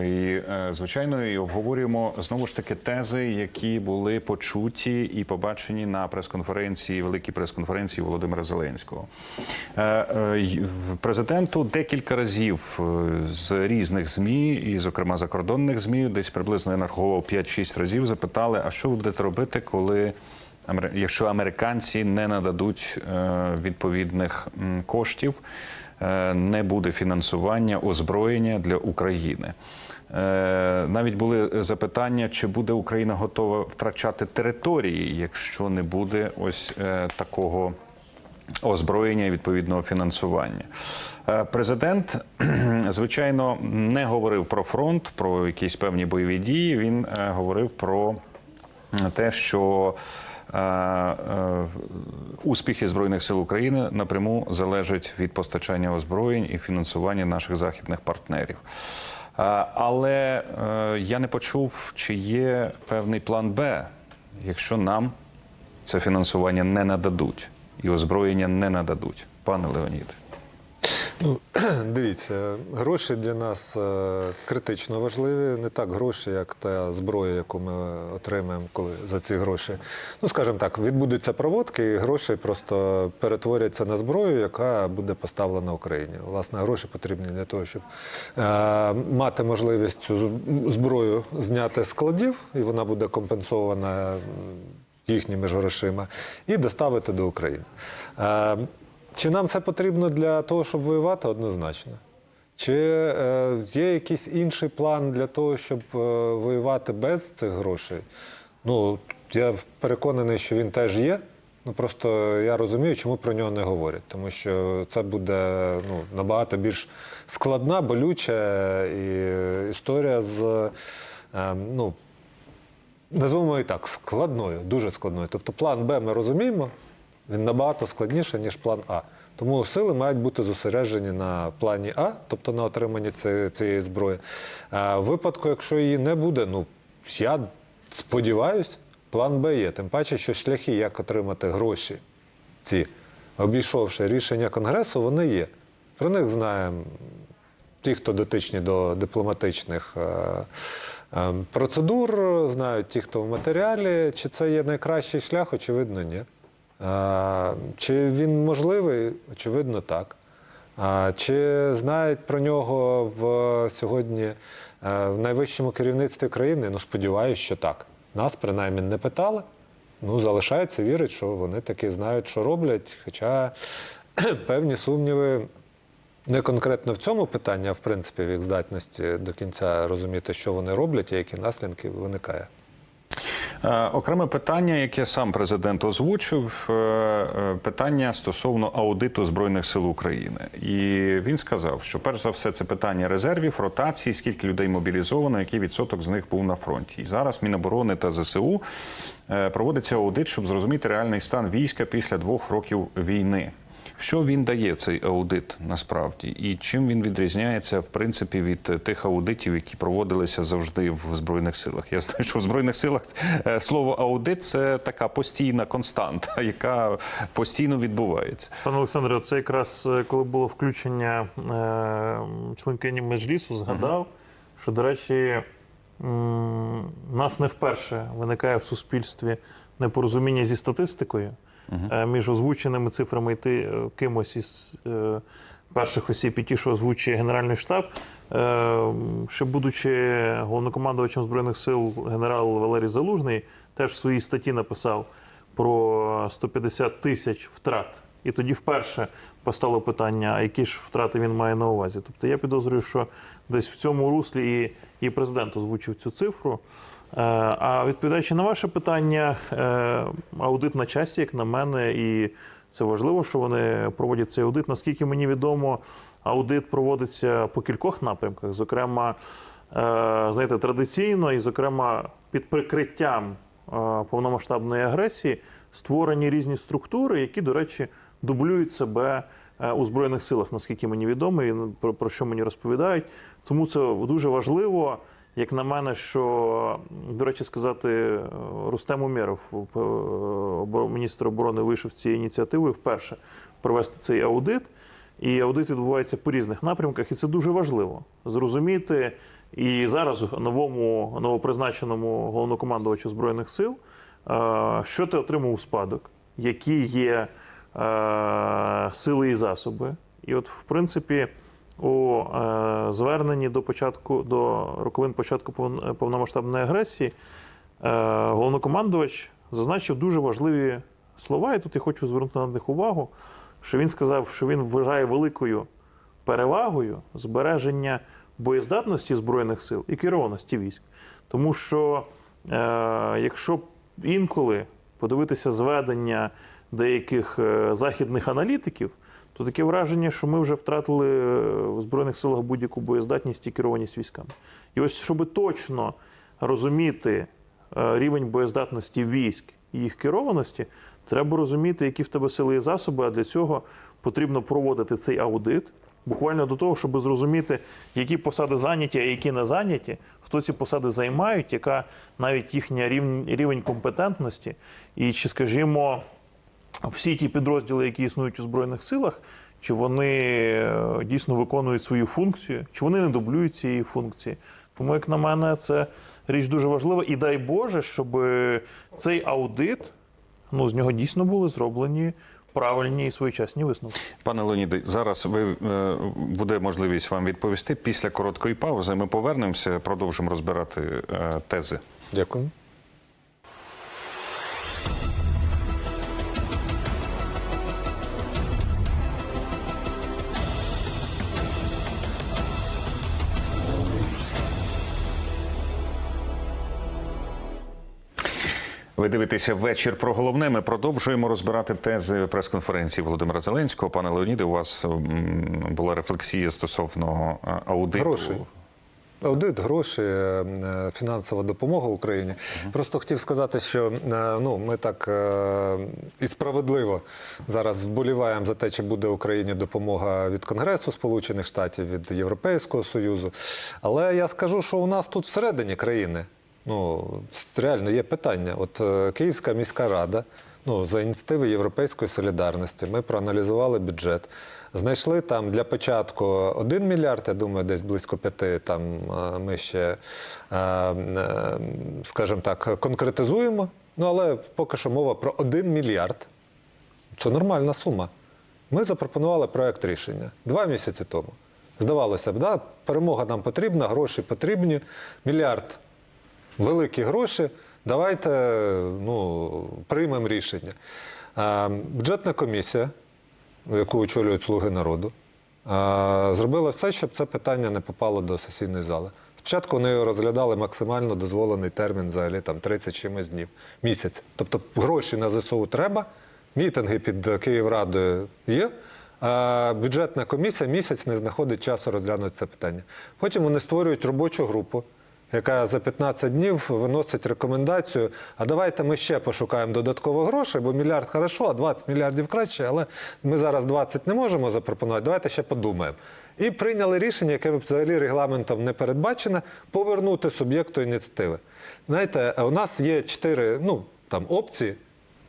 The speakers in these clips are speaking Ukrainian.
І е, звичайно, і обговорюємо знову ж таки тези, які були почуті і побачені на прес-конференції, великій прес-конференції Володимира Зеленського. Е, е, Президенту декілька разів з різних змі, і зокрема закордонних змі, десь приблизно я нараховував 5-6 разів. Запитали: а що ви будете робити, коли якщо американці не нададуть відповідних коштів, не буде фінансування озброєння для України. Е, Навіть були запитання, чи буде Україна готова втрачати території, якщо не буде ось е, такого озброєння і відповідного фінансування. Е, Президент, звичайно, не говорив про фронт, про якісь певні бойові дії. Він е, говорив про те, що е, е, успіхи збройних сил України напряму залежать від постачання озброєнь і фінансування наших західних партнерів. Е, Але е, я не почув, чи є певний план Б, якщо нам це фінансування не нададуть і озброєння не нададуть, пане Леонід. Ну, дивіться, гроші для нас е, критично важливі. Не так гроші, як та зброя, яку ми отримаємо коли за ці гроші. Ну, скажімо так, відбудуться проводки, і гроші просто перетворяться на зброю, яка буде поставлена Україні. Власне, гроші потрібні для того, щоб е, мати можливість цю зброю зняти з складів, і вона буде компенсована. їхніми ж грошима, і доставити до України. Е, чи нам це потрібно для того, щоб воювати? Однозначно. Чи е, є якийсь інший план для того, щоб е, воювати без цих грошей? Ну, я переконаний, що він теж є. Ну просто я розумію, чому про нього не говорять. Тому що це буде ну, набагато більш складна, болюча і історія з е, ну, назвемо і так, складною, дуже складною. Тобто план Б ми розуміємо, він набагато складніший, ніж план А. Тому сили мають бути зосереджені на плані А, тобто на отриманні цієї зброї. А в випадку, якщо її не буде, ну я сподіваюсь, план Б є. Тим паче, що шляхи, як отримати гроші, ці, обійшовши рішення Конгресу, вони є. Про них знаємо ті, хто дотичні до дипломатичних е, е, процедур, знають ті, хто в матеріалі. Чи це є найкращий шлях? Очевидно, ні. Чи він можливий? Очевидно, так. Чи знають про нього в сьогодні е, в найвищому керівництві країни? Ну, сподіваюся, що так. Нас принаймні не питали. Ну, залишається вірити, що вони таки знають, що роблять. Хоча певні сумніви не конкретно в цьому питанні, а в принципі в їх здатності до кінця розуміти, що вони роблять і які наслідки виникає. Е, Окреме питання, яке сам президент озвучив, е, е, питання стосовно аудиту збройних сил України, і він сказав, що перш за все це питання резервів, ротації, скільки людей мобілізовано, який відсоток з них був на фронті. І зараз Міноборони та ЗСУ проводиться аудит, щоб зрозуміти реальний стан війська після двох років війни. Що він дає цей аудит насправді, і чим він відрізняється в принципі від е, тих аудитів, які проводилися завжди в збройних силах? Я знаю, що в збройних силах е, слово аудит це така постійна константа, яка постійно відбувається. Пане Олександре, це якраз е, коли було включення членкині Меджлісу, згадав, що, до речі, нас не вперше виникає в суспільстві непорозуміння зі статистикою е, між озвученими цифрами і ти е, кимось із е, перших осіб і ті, що озвучує Генеральний штаб. Ще будучи головнокомандувачем Збройних сил, генерал Валерій Залужний теж в своїй статті написав про 150 тисяч втрат. І тоді вперше постало питання, а які ж втрати він має на увазі. Тобто я підозрюю, що десь в цьому руслі і, і президент озвучив цю цифру. Е, А відповідаючи на ваше питання, е, аудит на часі, як на мене, і це важливо, що вони проводять цей аудит. Наскільки мені відомо, аудит проводиться по кількох напрямках. Зокрема, е, знаєте, традиційно і, зокрема, під прикриттям повномасштабної агресії створені різні структури, які, до речі, дублюють себе у збройних силах, наскільки мені відомо, і про що мені розповідають. Тому це дуже важливо. Як на мене, що до речі, сказати, Рустем Умєров, е, міністр оборони, вийшов з цією ініціативою вперше провести цей аудит. І аудит відбувається по різних напрямках, і це дуже важливо зрозуміти, І зараз новому новопризначеному головнокомандувачу Збройних сил, е, що ти отримав у спадок, які є е, сили і засоби. І от, в принципі, у е, зверненні до початку до роковин початку повн- повномасштабної агресії е, головнокомандувач зазначив дуже важливі слова, і тут я хочу звернути на них увагу, що він сказав, що він вважає великою перевагою збереження боєздатності Збройних сил і керованості військ. Тому що е, якщо інколи подивитися зведення деяких е, західних аналітиків, то таке враження, що ми вже втратили е, в Збройних силах будь-яку боєздатність і керованість військами. І ось, щоб точно розуміти е, рівень боєздатності військ і їх керованості, треба розуміти, які в тебе сили і засоби, а для цього потрібно проводити цей аудит. Буквально до того, щоб зрозуміти, які посади зайняті, а які не зайняті, хто ці посади займають, яка навіть їхня рівень, рівень компетентності, і чи, скажімо, всі ті підрозділи, які існують у Збройних силах, чи вони е, дійсно виконують свою функцію, чи вони не дублюють цієї функції. Тому, як на мене, це річ дуже важлива. І дай Боже, щоб цей аудит, ну, з нього дійсно були зроблені правильні і своєчасні висновки. Пане Леоніде, зараз ви е, буде можливість вам відповісти. Після короткої паузи ми повернемося, продовжимо розбирати е, тези. Дякую. Ви дивитеся вечір про головне. Ми продовжуємо розбирати тези прес-конференції Володимира Зеленського. Пане Леоніде, у вас була рефлексія стосовно е, аудиту. Грошей. Аудит, гроші, е, фінансова допомога Україні. Просто хотів сказати, що е, ну, ми так е, і справедливо зараз вболіваємо за те, чи буде Україні допомога від Конгресу Сполучених Штатів, від Європейського Союзу. Але я скажу, що у нас тут всередині країни ну, реально є питання. От е, Київська міська рада. Ну, за ініціативи Європейської солідарності ми проаналізували бюджет. Знайшли там для початку 1 мільярд, я думаю, десь близько п'яти. Там е, ми ще, е, скажімо так, конкретизуємо. Ну, але поки що мова про 1 мільярд. Це нормальна сума. Ми запропонували проект рішення два місяці тому. Здавалося б, да, перемога нам потрібна, гроші потрібні, мільярд великі гроші. Давайте ну, приймемо рішення. Бюджетна комісія, яку очолюють слуги народу, зробила все, щоб це питання не попало до сесійної зали. Спочатку вони розглядали максимально дозволений термін, взагалі там 30 чимось днів, місяць. Тобто гроші на ЗСУ треба, мітинги під Київрадою є. А бюджетна комісія місяць не знаходить часу розглянути це питання. Потім вони створюють робочу групу, яка за 15 днів виносить рекомендацію. А давайте ми ще пошукаємо додатково грошей, бо мільярд хорошо, а 20 мільярдів краще, але ми зараз 20 не можемо запропонувати. Давайте ще подумаємо. І прийняли рішення, яке взагалі регламентом не передбачене, повернути суб'єкту ініціативи. Знаєте, у нас є чотири ну, опції.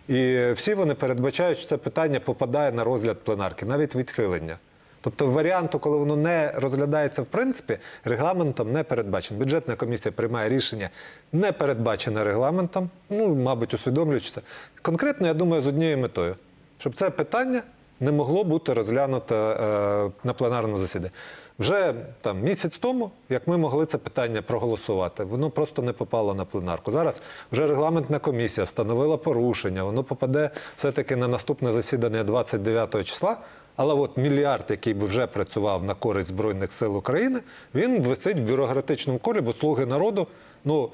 І всі вони передбачають, що це питання попадає на розгляд пленарки, навіть відхилення. Тобто варіанту, коли воно не розглядається в принципі, регламентом не передбачено. Бюджетна комісія приймає рішення не передбачене регламентом, ну, мабуть, усвідомлюючи це. Конкретно, я думаю, з однією метою, щоб це питання не могло бути розглянуто е, на пленарному засіданні. Вже там місяць тому, як ми могли це питання проголосувати, воно просто не попало на пленарку. Зараз вже регламентна комісія встановила порушення, воно попаде все-таки на наступне засідання 29 числа. Але от мільярд, який би вже працював на користь Збройних сил України, він висить в бюрократичному колі, бо слуги народу, ну.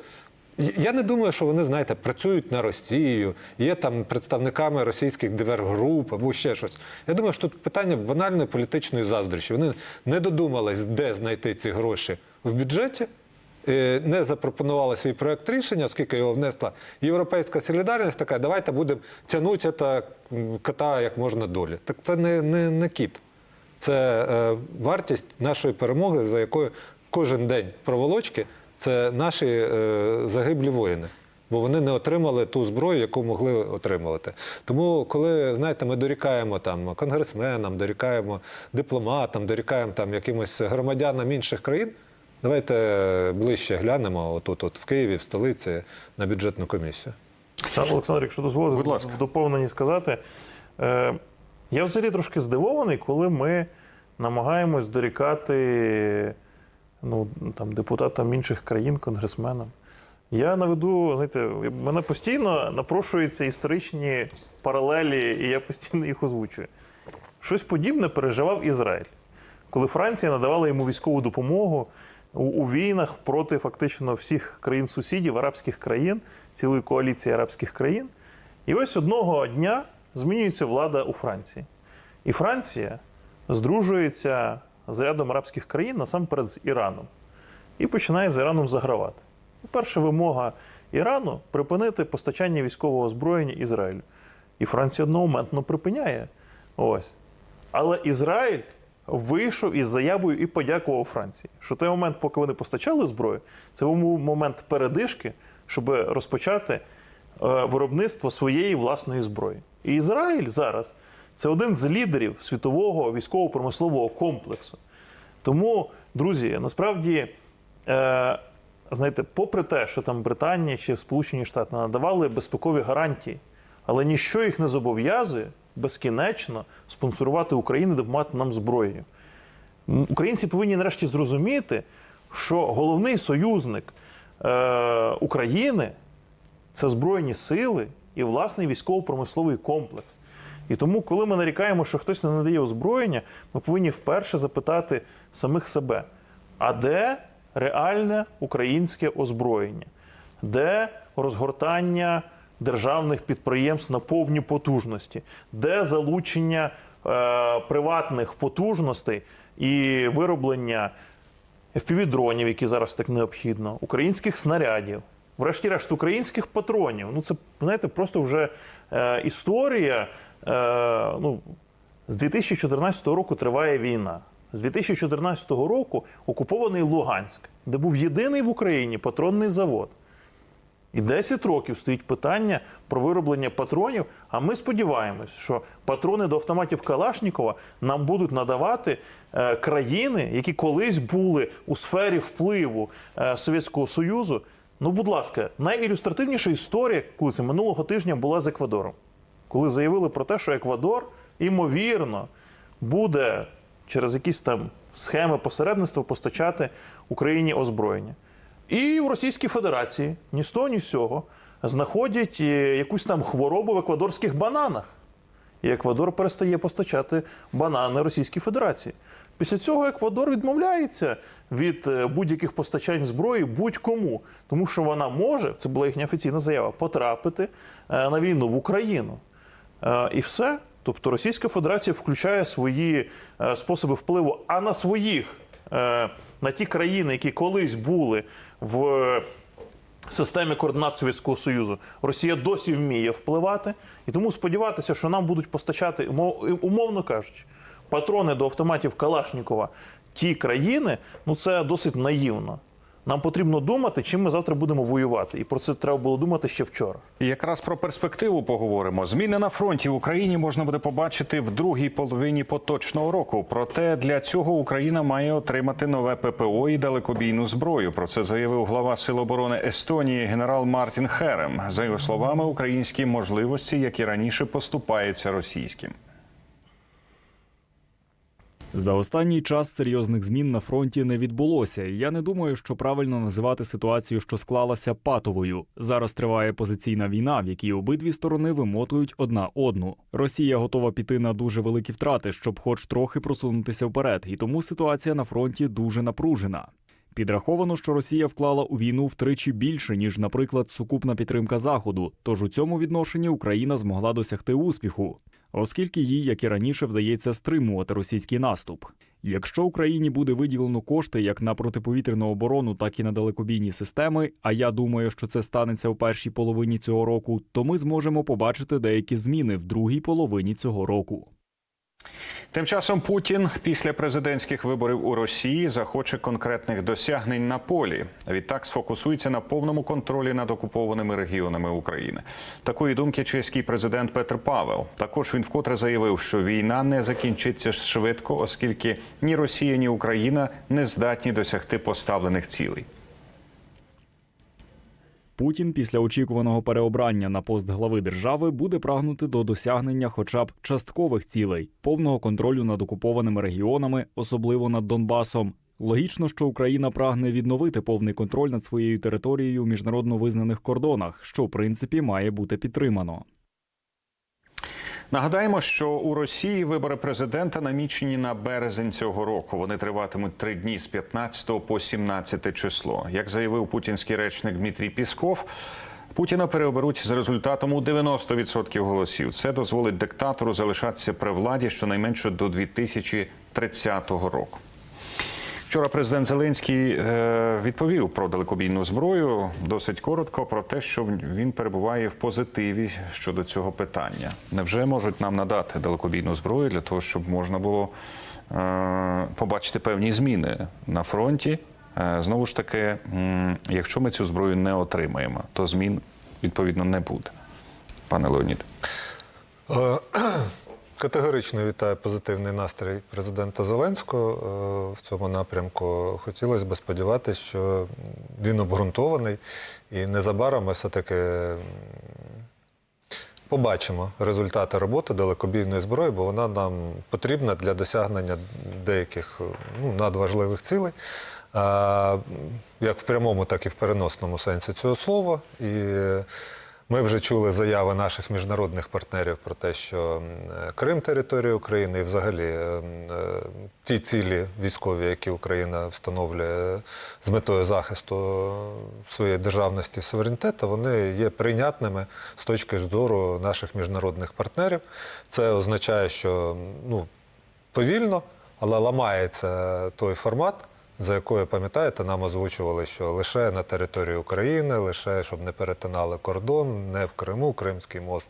Я не думаю, що вони, знаєте, працюють на Росію, є там представниками російських дивергруп або ще щось. Я думаю, що тут питання банальної політичної заздрощі. Вони не додумались, де знайти ці гроші в бюджеті, не запропонували свій проект рішення, оскільки його внесла Європейська солідарність, така, давайте будемо тягнути це кота як можна долі. Так це не, не, не кіт. Це е, вартість нашої перемоги, за якою кожен день проволочки це наші е, загиблі воїни. Бо вони не отримали ту зброю, яку могли отримувати. Тому, коли знаєте, ми дорікаємо там конгресменам, дорікаємо дипломатам, дорікаємо там якимось громадянам інших країн, Давайте ближче глянемо отут, от в Києві, в столиці, на бюджетну комісію. Олександр, якщо дозволите Будь ласка. в доповненні сказати, е, я взагалі трошки здивований, коли ми намагаємось дорікати ну, там, депутатам інших країн, конгресменам. Я наведу, знаєте, мене постійно напрошуються історичні паралелі, і я постійно їх озвучую. Щось подібне переживав Ізраїль, коли Франція надавала йому військову допомогу у, у війнах проти фактично всіх країн-сусідів, арабських країн, цілої коаліції арабських країн. І ось одного дня змінюється влада у Франції. І Франція здружується з рядом арабських країн насамперед з Іраном і починає з Іраном загравати. Перша вимога Ірану припинити постачання військового озброєння Ізраїлю. І Франція одномоментно припиняє. Ось. Але Ізраїль вийшов із заявою і подякував Франції, що той момент, поки вони постачали зброю, це був момент передишки, щоб розпочати е, виробництво своєї власної зброї. І Ізраїль зараз це один з лідерів світового військово-промислового комплексу. Тому, друзі, насправді, е, знаєте, попри те, що там Британія чи Сполучені Штати надавали безпекові гарантії, але ніщо їх не зобов'язує безкінечно спонсорувати Україну, допомагати нам зброєю. Українці повинні нарешті зрозуміти, що головний союзник е, України це Збройні сили і власний військово-промисловий комплекс. І тому, коли ми нарікаємо, що хтось не надає озброєння, ми повинні вперше запитати самих себе: а де реальне українське озброєння? Де розгортання державних підприємств на повні потужності? Де залучення е, приватних потужностей і вироблення FPV-дронів, які зараз так необхідно, українських снарядів, врешті-решт, українських патронів. Ну, це, знаєте, просто вже е, історія. Е, ну, з 2014 року триває війна. З 2014 року окупований Луганськ, де був єдиний в Україні патронний завод. І 10 років стоїть питання про вироблення патронів. А ми сподіваємось, що патрони до автоматів Калашнікова нам будуть надавати е, країни, які колись були у сфері впливу е, Совєтського Союзу. Ну, будь ласка, найілюстративніша історія, коли це минулого тижня була з Еквадором, коли заявили про те, що Еквадор, ймовірно, буде через якісь там схеми посередництва постачати Україні озброєння. І в Російській Федерації ні з того, ні з цього знаходять е, якусь там хворобу в еквадорських бананах. І Еквадор перестає постачати банани Російській Федерації. Після цього Еквадор відмовляється від е, будь-яких постачань зброї будь-кому, тому що вона може, це була їхня офіційна заява, потрапити е, на війну в Україну. І все. Тобто Російська Федерація включає свої способи впливу, а на своїх, на ті країни, які колись були в системі координат Совєтського Союзу, Росія досі вміє впливати. І тому сподіватися, що нам будуть постачати, умов- умовно кажучи, патрони до автоматів Калашнікова ті країни, ну це досить наївно. Нам потрібно думати, чим ми завтра будемо воювати. І про це треба було думати ще вчора. І Якраз про перспективу поговоримо. Зміни на фронті в Україні можна буде побачити в другій половині поточного року. Проте для цього Україна має отримати нове ППО і далекобійну зброю. Про це заявив глава Сил оборони Естонії генерал Мартін Херем. За його словами, українські можливості, як і раніше, поступаються російським. За останній час серйозних змін на фронті не відбулося. і Я не думаю, що правильно називати ситуацію, що склалася патовою. Зараз триває позиційна війна, в якій обидві сторони вимотують одна одну. Росія готова піти на дуже великі втрати, щоб хоч трохи просунутися вперед, і тому ситуація на фронті дуже напружена. Підраховано, що Росія вклала у війну втричі більше, ніж, наприклад, сукупна підтримка Заходу. Тож у цьому відношенні Україна змогла досягти успіху, оскільки їй, як і раніше, вдається стримувати російський наступ. Якщо Україні буде виділено кошти як на протиповітряну оборону, так і на далекобійні системи, а я думаю, що це станеться у першій половині цього року, то ми зможемо побачити деякі зміни в другій половині цього року. Тим часом Путін після президентських виборів у Росії захоче конкретних досягнень на полі. Відтак сфокусується на повному контролі над окупованими регіонами України. Такої думки чеський президент Петр Павел. Також він вкотре заявив, що війна не закінчиться швидко, оскільки ні Росія, ні Україна не здатні досягти поставлених цілей. Путін після очікуваного переобрання на пост глави держави буде прагнути до досягнення хоча б часткових цілей, повного контролю над окупованими регіонами, особливо над Донбасом. Логічно, що Україна прагне відновити повний контроль над своєю територією у міжнародно визнаних кордонах, що в принципі має бути підтримано. Нагадаємо, що у Росії вибори президента намічені на березень цього року. Вони триватимуть три дні з 15 по 17 число. Як заявив путінський речник Дмитрій Пісков, Путіна переоберуть з результатом у 90% голосів. Це дозволить диктатору залишатися при владі щонайменше до 2030 року. Вчора президент Зеленський е, відповів про далекобійну зброю досить коротко про те, що він перебуває в позитиві щодо цього питання. Невже можуть нам надати далекобійну зброю для того, щоб можна було е, побачити певні зміни на фронті? Е, знову ж таки, якщо ми цю зброю не отримаємо, то змін відповідно не буде. Пане Леонід. Категорично вітаю позитивний настрій президента Зеленського е, в цьому напрямку. Хотілося б сподіватися, що він обґрунтований і незабаром ми все-таки побачимо результати роботи далекобійної зброї, бо вона нам потрібна для досягнення деяких ну, надважливих цілей. Як в прямому, так і в переносному сенсі цього слова. І ми вже чули заяви наших міжнародних партнерів про те, що е, Крим територія України і взагалі е, е, ті цілі військові, які Україна встановлює з метою захисту своєї державності суверенітету, вони є прийнятними з точки зору наших міжнародних партнерів. Це означає, що ну, повільно, але ламається той формат, за якою, пам'ятаєте, нам озвучували, що лише на території України, лише щоб не перетинали кордон, не в Криму, Кримський мост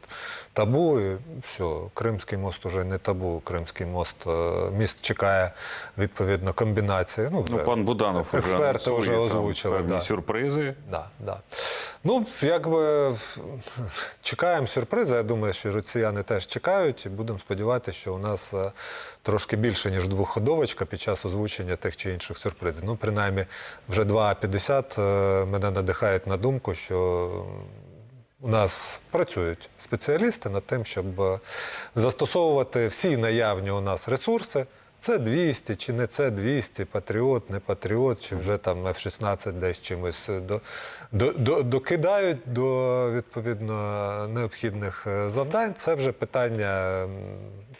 табу. І все, Кримський мост уже не табу. Кримський мост е, міст чекає відповідно комбінації. Ну, Ну, пан Буданов експерти вже, вже там озвучили. певні да. сюрпризи. Да, да. Ну, якби чекаємо сюрпризи. Я думаю, що росіяни теж чекають, і будемо сподіватися, що у нас е, трошки більше, ніж двохходовочка під час озвучення тих чи інших сюрпризів. Ну, принаймні, вже 2.50 е, мене надихають на думку, що у нас працюють спеціалісти над тим, щоб е, застосовувати всі наявні у нас ресурси. Це 200 чи не це 200, патріот, не патріот, чи вже там F-16 десь чимось до, до, до, докидають до відповідно необхідних е, завдань. Це вже питання,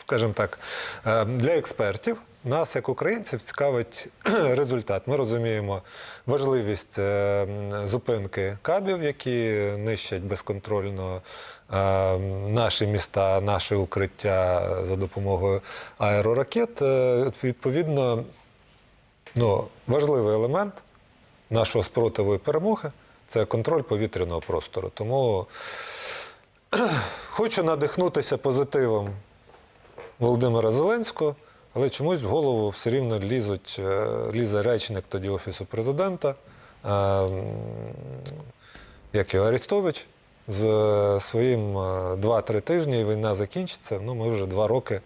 скажімо так, е, для експертів. Нас, як українців, цікавить результат. Ми розуміємо важливість е, зупинки кабів, які нищать безконтрольно е, наші міста, наше укриття за допомогою аероракет. Е, Відповідно, ну, важливий елемент нашого спротиву і перемоги це контроль повітряного простору. Тому хочу надихнутися позитивом Володимира Зеленського, але чомусь в голову все рівно лізуть, е, лізе речник тоді Офісу президента, е, як його Арестович, з е, своїм е, 2-3 тижні і війна закінчиться. Ну, ми вже два роки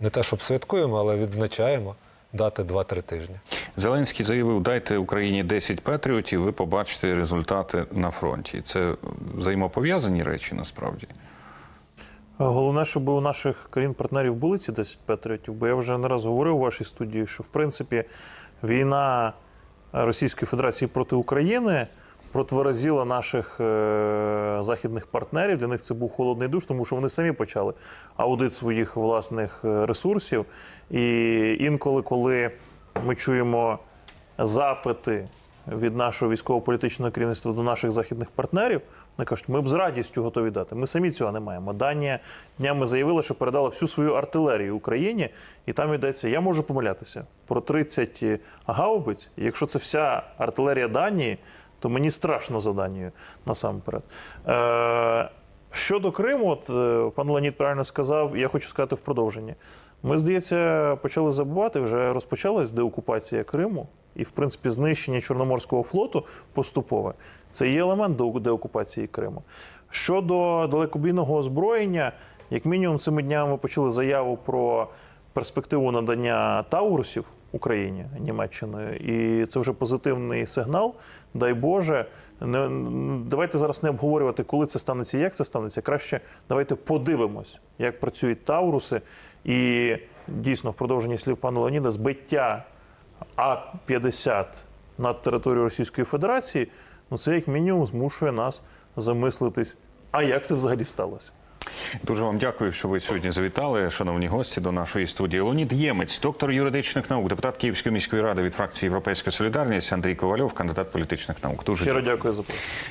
не те, щоб святкуємо, але відзначаємо дати 2-3 тижні. Зеленський заявив, дайте Україні 10 патріотів, ви побачите результати на фронті. Це взаємопов'язані речі насправді. Головне, щоб у наших країн-партнерів були ці 10 патріотів, бо я вже не раз говорив у вашій студії, що в принципі війна Російської Федерації проти України протверезіла наших е, західних партнерів. Для них це був холодний душ, тому що вони самі почали аудит своїх власних е, ресурсів. І інколи, коли ми чуємо запити від нашого військово-політичного керівництва до наших західних партнерів, вони кажуть, ми б з радістю готові дати. Ми самі цього не маємо. Данія днями заявила, що передала всю свою артилерію Україні, і там йдеться, я можу помилятися, про 30 гаубиць. Якщо це вся артилерія Данії, то мені страшно за Данію насамперед. Е, Щодо Криму, от е, пан Леонід правильно сказав, я хочу сказати в продовженні. Ми, здається, почали забувати, вже розпочалась деокупація Криму, і, в принципі, знищення Чорноморського флоту поступове це є елемент деокупації Криму. Щодо далекобійного озброєння, як мінімум, цими днями ми почули заяву про перспективу надання Таурусів Україні Німеччиною, і це вже позитивний сигнал. Дай Боже, не давайте зараз не обговорювати, коли це станеться, як це станеться. Краще давайте подивимось, як працюють Тауруси, і дійсно в продовженні слів пана Леоніда збиття А-50 над територією Російської Федерації. Ну це як мінімум змушує нас замислитись. А як це взагалі сталося? Дуже вам дякую, що ви сьогодні завітали, шановні гості, до нашої студії. Леонід Ємець, доктор юридичних наук, депутат Київської міської ради від фракції Європейська Солідарність, Андрій Ковальов, кандидат політичних наук. Дуже Щиро дякую. за.